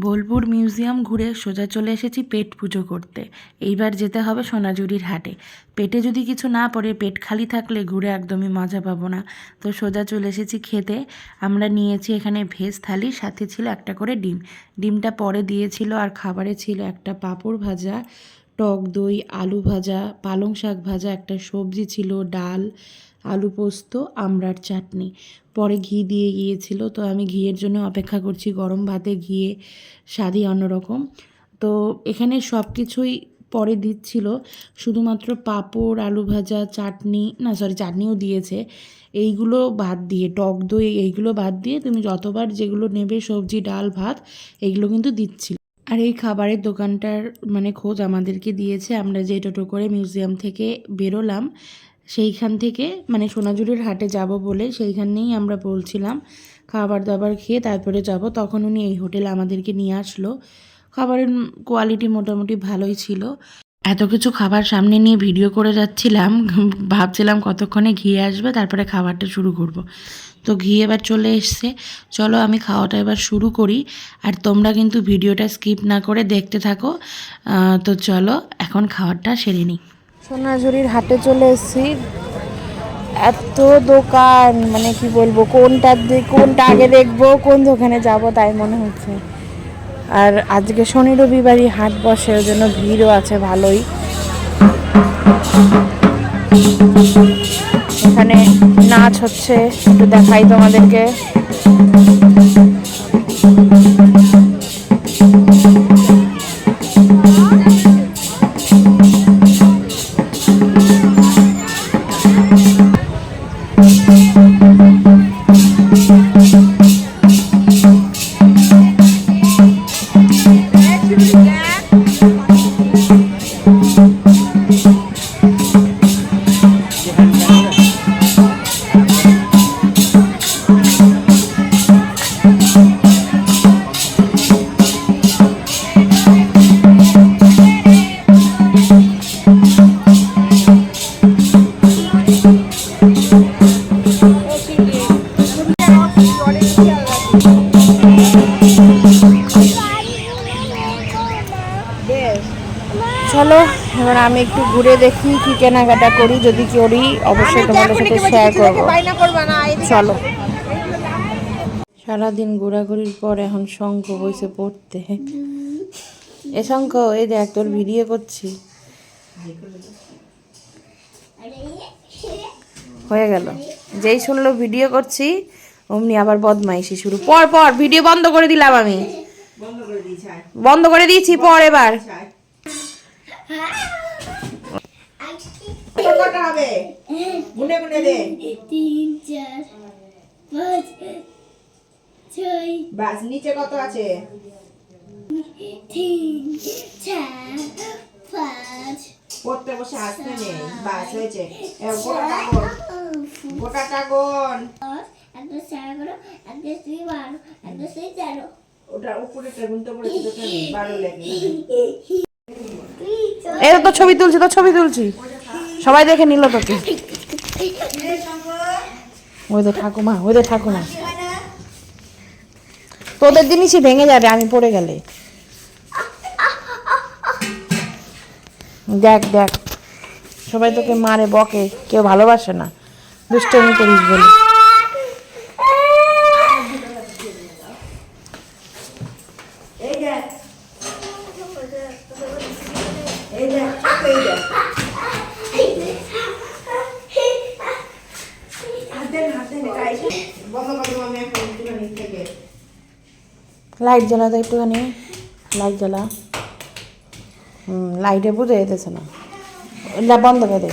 Bolpur museum ঘুরে সোজা চলে এসেছি পেট পুজো করতে। এইবার যেতে হবে সোনাঝুরির হাটে। পেটে যদি কিছু না পড়ে, পেট খালি থাকলে ঘুরে একদমই মজা পাবো না। তো সোজা চলে এসেছি খেতে। আমরা নিয়েছি এখানে ভেজ থালি, সাথে ছিল একটা করে ডিম। ডিমটা পরে দিয়েছিল আর খাবারে ছিল একটা পাঁপড় ভাজা, টক দই, আলু ভাজা, পালং শাক ভাজা, একটা সবজি ছিল, ডাল আলু পোস্ত, আমড়ার চাটনি। পরে ঘি দিয়ে গিয়েছিল, তো আমি ঘিয়ের জন্য অপেক্ষা করছি। গরম ভাতে ঘিয়ে স্বাদই অন্যরকম। তো এখানে সব কিছুই পরে দিচ্ছিল, শুধুমাত্র পাঁপড়, আলু ভাজা, চাটনি, না সরি চাটনিও দিয়েছে। এইগুলো বাদ দিয়ে, টক দই, এইগুলো বাদ দিয়ে তুমি যতবার যেগুলো নেবে, সবজি, ডাল, ভাত, এইগুলো কিন্তু দিচ্ছিল। আর এই খাবারের দোকানটার মানে খোঁজ আমাদেরকে দিয়েছে। আমরা যে টোটো করে মিউজিয়াম থেকে বেরোলাম সেইখান থেকে মানে সোনাঝুরির হাটে যাব বলে সেইখানেই আমরা বলছিলাম, খাবার দাবার খেয়ে তারপরে যাব। তখন উনি এই হোটেলে আমাদেরকে নিয়ে আসলো। খাবারের কোয়ালিটি মোটামুটি ভালোই ছিল। এত কিছু খাবার সামনে নিয়ে ভিডিও করে যাচ্ছিলাম, ভাবছিলাম কতক্ষণে ঘিয়ে আসবে, তারপরে খাবারটা শুরু করব। তো ঘি এবার চলে এসছে। চলো আমি খাওয়াটা এবার শুরু করি। আর তোমরা কিন্তু ভিডিওটা স্কিপ না করে দেখতে থাকো। তো চলো এখন খাবারটা সেরে নিই। সোনাঝুরির হাটে চলে এসেছি। এত দোকান মানে কি বলব, কোনটা কোনটা আগে দেখব, কোন দোকানে যাব, তাই মনে হচ্ছে। আর আজকে শনি রবিবারই হাট বসে, ওই জন্য ভিড়ও আছে ভালোই। এখানে নাচ হচ্ছে, একটু দেখাই তোমাদেরকে। আমি একটু ঘুরে দেখি কি কেনাকাটা করি যদি করি অবশ্যই তোমাদের সাথে শেয়ার করব। চলো। সারাদিন ঘোরাঘুরির পর এখন শঙ্খ বইছে পড়তে। এ শঙ্খ এই দেখ তোর ভিডিও করছি। হয়ে গেল। যেই শুনলো ভিডিও করছি অমনি আবার বদমাইশি শুরু। পর পর ভিডিও বন্ধ করে দিলাম আমি। বন্ধ করে দিয়েছি পর এবার। কটা হবে। গুনে গুনে দে। তিন চার পাঁচ ছয় বাস নিচে কত আছে? তিন চার পাঁচ পড়তে বসে আসতে নেই। বাস হয়েছে। এ, গোটা কাগজ। গোটা কাগজ। দশ একটা চার এগারো একটা দুই বারো সেই তেরো। ওটা উপরে গুনতে পড়েছে তো? বারো লেগে এই তো ছবি তুলছি তো ছবি তুলছি। সবাই দেখে নিল তোকে। ওই তো ঠাকুমা ওই তো ঠাকুমা। তোদের জিনিসই ভেঙে যাবে আমি পড়ে গেলে। দেখ দেখ। সবাই তোকে মারে বকে। কেউ ভালোবাসে না। দুষ্টমি করিস বলে এই দেখ এই দেখ ছোট এই দেখ হাত দেন হাত দেন এটা এসে বন্ধ করে দেবো আমি এখন একটুখানি থেকে লাইট জ্বালা তো একটুখানি। লাইট জ্বালা। হুম লাইটে বুঝে যেতেছে না। বন্ধ করে দে।